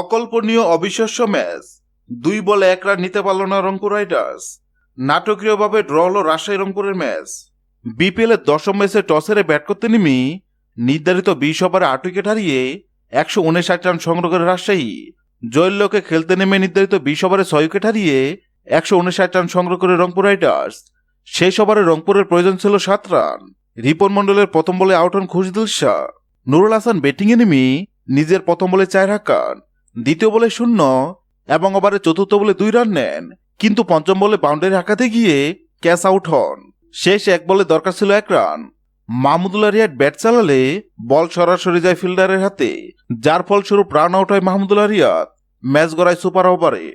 অকল্পনীয় অবিশ্বাস্য ম্যাচ। দুই বলে এক রান নিতে পারল না রংপুর রাইডার্স। নাটকীয়ভাবে ড্র হল রাজশাহী রংপুরের ম্যাচ। বিপিএল এর দশম ম্যাচে টস হেরে ব্যাট করতে নেমে নির্ধারিত বিশ ওভারে আট উইকেট হারিয়ে একশো উনষাট রান সংগ্রহ করে রাজশাহী। জয়ের লোকে খেলতে নেমে নির্ধারিত বিশ ওভারে ছয় উইকেট হারিয়ে একশো উনষাট রান সংগ্রহ করে রংপুর রাইডার্স। শেষ ওভারে রংপুরের প্রয়োজন ছিল সাত রান। রিপন মণ্ডলের প্রথম বলে আউট হন খুশদিল শাহ। নুরুল হাসান ব্যাটিংয়ে নেমে নিজের প্রথম বলে চার হাকান দ্বিতীয় বলে শূন্য, এবং ওভারে চতুর্থ বলে দুই রান নেন। কিন্তু পঞ্চম বলে বাউন্ডারি হাঁকাতে গিয়ে ক্যাচ আউট হন। শেষ এক বলে দরকার ছিল এক রান মাহমুদুল্লাহ রিয়াদ ব্যাট চালালে বল সরাসরি যায় ফিল্ডারের হাতে, যার ফলস্বরূপ রান আউট হয় মাহমুদুল্লাহ রিয়াদ ম্যাচ গড়ায় সুপার ওভারে